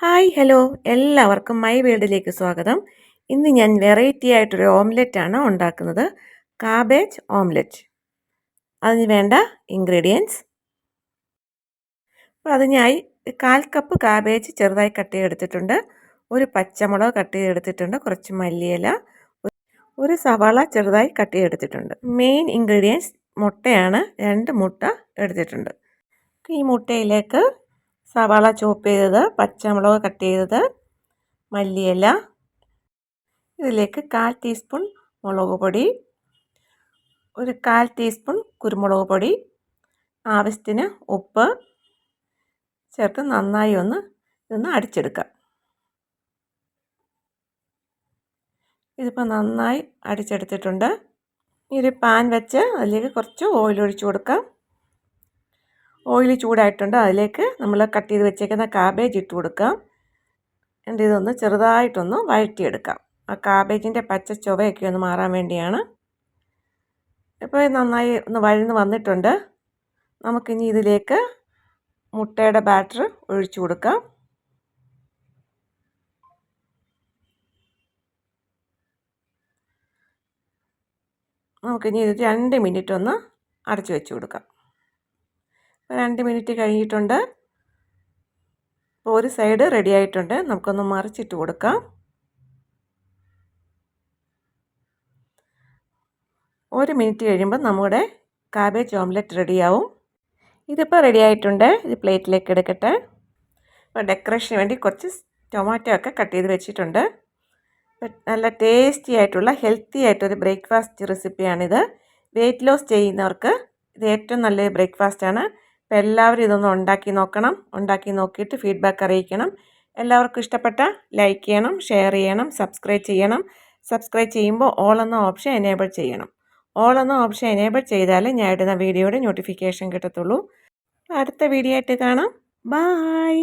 Hi hello. എല്ലാവർക്കും my വേൾഡിലേക്ക് സ്വാഗതം. ഇന്ന് ഞാൻ വെറൈറ്റി ആയിട്ടൊരു ഓംലെറ്റ് ആണ് ഉണ്ടാക്കുന്നത്. Cabbage omelette. അതിന് വേണ്ട ഇൻഗ്രീഡിയൻസ്. അപ്പോൾ അതിനായി കാൽ കപ്പ് കാബേജ് ചെറുതായി കട്ട് ചെയ്തെടുത്തിട്ടുണ്ട്. ഒരു പച്ചമുളക് കട്ട് ചെയ്തെടുത്തിട്ടുണ്ട്. കുറച്ച് മല്ലിയില. ഒരു സവാള ചെറുതായി കട്ട് ചെയ്തെടുത്തിട്ടുണ്ട്. മെയിൻ ഇൻഗ്രീഡിയൻസ് മുട്ടയാണ്. രണ്ട് മുട്ട എടുത്തിട്ടുണ്ട്. ഈ മുട്ടയിലേക്ക് സവാള ചോപ്പ് ചെയ്തത് പച്ചമുളക് കട്ട് ചെയ്തത് മല്ലിയില ഇതിലേക്ക് കാൽ ടീസ്പൂൺ മുളക് പൊടി ഒരു കാൽ ടീസ്പൂൺ കുരുമുളക് പൊടി ആവശ്യത്തിന് ഉപ്പ് ചേർത്ത് നന്നായി ഒന്ന് ഇതൊന്ന് അടിച്ചെടുക്കാം ഇതിപ്പോൾ നന്നായി അടിച്ചെടുത്തിട്ടുണ്ട്. ഈ ഒരു പാൻ വെച്ച് അതിലേക്ക് കുറച്ച് ഓയിൽ ഒഴിച്ചു കൊടുക്കാം. ഓയിൽ ചൂടായിട്ടുണ്ട്. അതിലേക്ക് നമ്മൾ കട്ട് ചെയ്ത് വെച്ചേക്കുന്ന കാബേജ് ഇട്ട് കൊടുക്കാം. എന്നിട്ട് ഇതൊന്ന് ചെറുതായിട്ടൊന്ന് വഴറ്റിയെടുക്കാം. ആ കാബേജിന്റെ പച്ച ചുവയൊക്കെ ഒന്ന് മാറാൻ വേണ്ടിയാണ്. ഇപ്പോൾ നന്നായി ഒന്ന് വഴന്ന് വന്നിട്ടുണ്ട്. നമുക്കിനി ഇതിലേക്ക് മുട്ടയുടെ ബാറ്റർ ഒഴിച്ചു കൊടുക്കാം. നമുക്കിനി ഇത് രണ്ട് മിനിറ്റ് ഒന്ന് അടച്ചു വെച്ച് കൊടുക്കാം. രണ്ട് മിനിറ്റ് കഴിഞ്ഞിട്ടുണ്ട്. ഒരു സൈഡ് റെഡി ആയിട്ടുണ്ട്. നമുക്കൊന്ന് മറിച്ചിട്ട് കൊടുക്കാം. ഒരു മിനിറ്റ് കഴിയുമ്പോൾ നമ്മുടെ കാബേജ് ഓംലെറ്റ് റെഡിയാവും ഇതിപ്പോൾ റെഡി ആയിട്ടുണ്ട്. ഇത് പ്ലേറ്റിലേക്ക് എടുക്കട്ടെ. ഇപ്പോൾ ഡെക്കറേഷന് വേണ്ടി കുറച്ച് ടൊമാറ്റോ ഒക്കെ കട്ട് ചെയ്ത് വെച്ചിട്ടുണ്ട്. നല്ല ടേസ്റ്റി ആയിട്ടുള്ള ഹെൽത്തി ആയിട്ടൊരു ബ്രേക്ക്ഫാസ്റ്റ് റെസിപ്പിയാണിത് വെയിറ്റ് ലോസ് ചെയ്യുന്നവർക്ക് ഇത് ഏറ്റവും നല്ലൊരു ബ്രേക്ക്ഫാസ്റ്റാണ് അപ്പോൾ എല്ലാവരും ഇതൊന്ന് ഉണ്ടാക്കി നോക്കണം. ഉണ്ടാക്കി നോക്കിയിട്ട് ഫീഡ്ബാക്ക് അറിയിക്കണം. എല്ലാവർക്കും ഇഷ്ടപ്പെട്ട ലൈക്ക് ചെയ്യണം ഷെയർ ചെയ്യണം സബ്സ്ക്രൈബ് ചെയ്യണം. സബ്സ്ക്രൈബ് ചെയ്യുമ്പോൾ ഓൾ എന്ന ഓപ്ഷൻ എനേബിൾ ചെയ്യണം. ഓൾ എന്ന ഓപ്ഷൻ എനേബിൾ ചെയ്താലേ ഞാൻ ഇടുന്ന വീഡിയോയുടെ നോട്ടിഫിക്കേഷൻ കിട്ടത്തുള്ളൂ. അടുത്ത വീഡിയോ ആയിട്ട് കാണാം. ബായ്